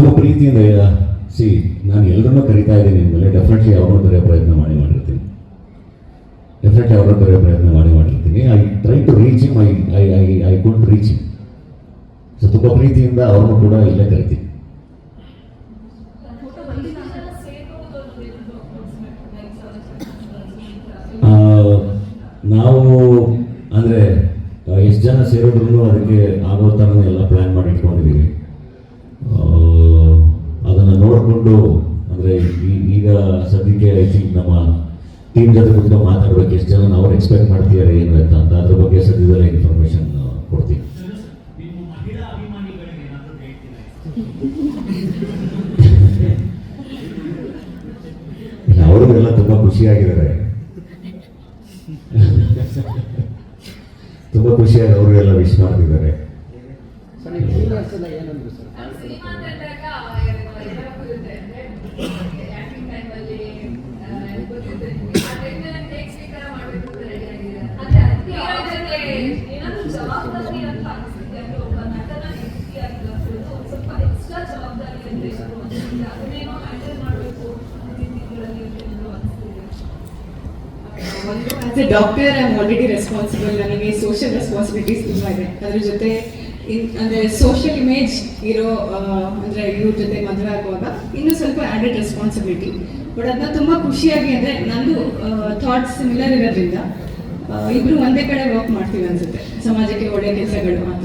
ತುಂಬ ಪ್ರೀತಿಯಿಂದ ಸಿ, ನಾನು ಎಲ್ಲರನ್ನೂ ಕರಿತಾ ಇದ್ದೀನಿ ಅಂದಮೇಲೆ ಡೆಫಿನೆಟ್ಲಿ ಅವ್ರನ್ನೂ ಕರೆಯೋ ಪ್ರಯತ್ನ ಮಾಡಿ ಮಾಡಿರ್ತೀನಿ. ಡೆಫಿನೆಟ್ಲಿ ಅವ್ರನ್ನೂ ಕರೆಯೋ ಪ್ರಯತ್ನ ಮಾಡಿ ಮಾಡಿರ್ತೀನಿ. I try to reach him I I I I can't reach him so ತುಂಬ ಪ್ರೀತಿಯಿಂದ ಅವ್ರನ್ನೂ ಕೂಡ ಇಲ್ಲೇ ಕರಿತೀನಿ. ನಾವು ಅಂದರೆ ಎಷ್ಟು ಜನ ಸೇರಿದ್ರು ಅದಕ್ಕೆ ಆಗೋ ಥರನೇ ಎಲ್ಲ ಪ್ಲ್ಯಾನ್ ಮಾಡಿ ಇಟ್ಕೊಂಡಿದ್ದೀವಿ ನೋಡಿಕೊಂಡು ಅಂದರೆ ಈಗ ಸದ್ಯಕ್ಕೆ ಐ ಥಿಂಕ್ ನಮ್ಮ ಟೀಮ್ ಜೊತೆ ಕೂತ್ಕೊಂಡು ಮಾತಾಡ್ಬೇಕು ಎಷ್ಟು ಜನ ಅವ್ರು ಎಕ್ಸ್ಪೆಕ್ಟ್ ಮಾಡ್ತಿದ್ದಾರೆ ಏನು ಅಂತ ಅಂತ ಅದ್ರ ಬಗ್ಗೆ ಸದ್ಯದಲ್ಲೇ ಇನ್ಫಾರ್ಮೇಷನ್ ಕೊಡ್ತೀನಿ. ಅವರಿಗೆಲ್ಲ ತುಂಬ ಖುಷಿಯಾಗಿದ್ದಾರೆ. ತುಂಬ ಖುಷಿಯಾಗಿ ಅವರಿಗೆಲ್ಲ ವಿಶ್ ಮಾಡ್ತಿದ್ದಾರೆ. Doctor I am already responsible ನನಗೆ ಸೋಷಿಯಲ್ ರೆಸ್ಪಾನ್ಸಿಬಿಲಿಟೀಸ್ ತುಂಬ ಇದೆ ಅದ್ರ ಜೊತೆ ಅಂದರೆ ಸೋಷಿಯಲ್ ಇಮೇಜ್ ಇರೋ ಅಂದರೆ ಇವ್ರ ಜೊತೆ ಮದುವೆ ಆಗುವಾಗ ಇನ್ನೂ ಸ್ವಲ್ಪ ಆ್ಯಡೆಡ್ ರೆಸ್ಪಾನ್ಸಿಬಿಲಿಟಿ ಬಟ್ ಅದನ್ನ ತುಂಬ ಖುಷಿಯಾಗಿ ಅಂದರೆ ನಂದು ಥಾಟ್ಸ್ ಸಿಮಿಲರ್ ಇರೋದ್ರಿಂದ ಇಬ್ರು ಒಂದೇ ಕಡೆ ವರ್ಕ್ ಮಾಡ್ತೀವಿ ಅನ್ಸುತ್ತೆ. ಸಮಾಜಕ್ಕೆ ಒಳ್ಳೆ ಕೆಲಸಗಳು ಅಂತ